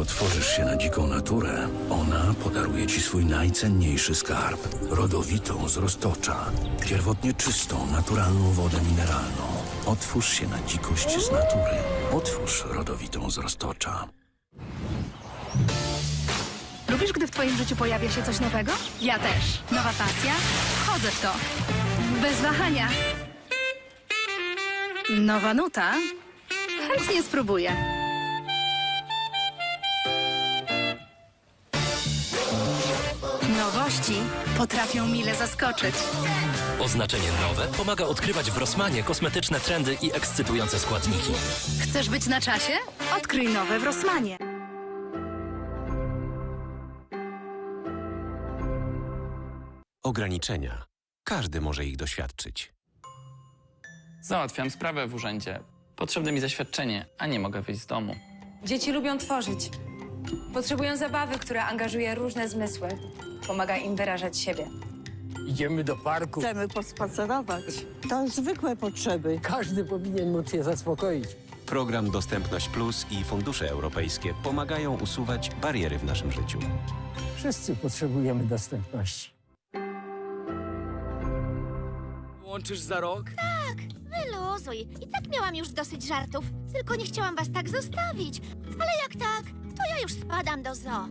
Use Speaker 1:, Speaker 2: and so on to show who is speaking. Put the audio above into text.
Speaker 1: otworzysz się na dziką naturę, ona podaruje ci swój najcenniejszy skarb. Rodowitą z roztocza. Pierwotnie czystą, naturalną wodę mineralną. Otwórz się na dzikość z natury. Otwórz rodowitą z roztocza.
Speaker 2: Lubisz, gdy w twoim życiu pojawia się coś nowego? Ja też. Nowa pasja? Wchodzę w to. Bez wahania. Nowa nuta? Chętnie spróbuję. Nowości potrafią mile zaskoczyć.
Speaker 3: Oznaczenie nowe pomaga odkrywać w Rossmanie kosmetyczne trendy i ekscytujące składniki.
Speaker 2: Chcesz być na czasie? Odkryj nowe w Rossmanie.
Speaker 4: Ograniczenia. Każdy może ich doświadczyć.
Speaker 5: Załatwiam sprawę w urzędzie. Potrzebne mi zaświadczenie, a nie mogę wyjść z domu.
Speaker 6: Dzieci lubią tworzyć. Potrzebują zabawy, która angażuje różne zmysły. Pomaga im wyrażać siebie.
Speaker 7: Idziemy do parku.
Speaker 8: Chcemy pospacerować. To zwykłe potrzeby.
Speaker 7: Każdy powinien móc je zaspokoić.
Speaker 4: Program Dostępność Plus i fundusze europejskie pomagają usuwać bariery w naszym życiu.
Speaker 7: Wszyscy potrzebujemy dostępności.
Speaker 9: Łączysz za rok?
Speaker 10: Wyluzuj. I tak miałam już dosyć żartów. Tylko nie chciałam was tak zostawić. Ale jak tak, to ja już spadam do zoo.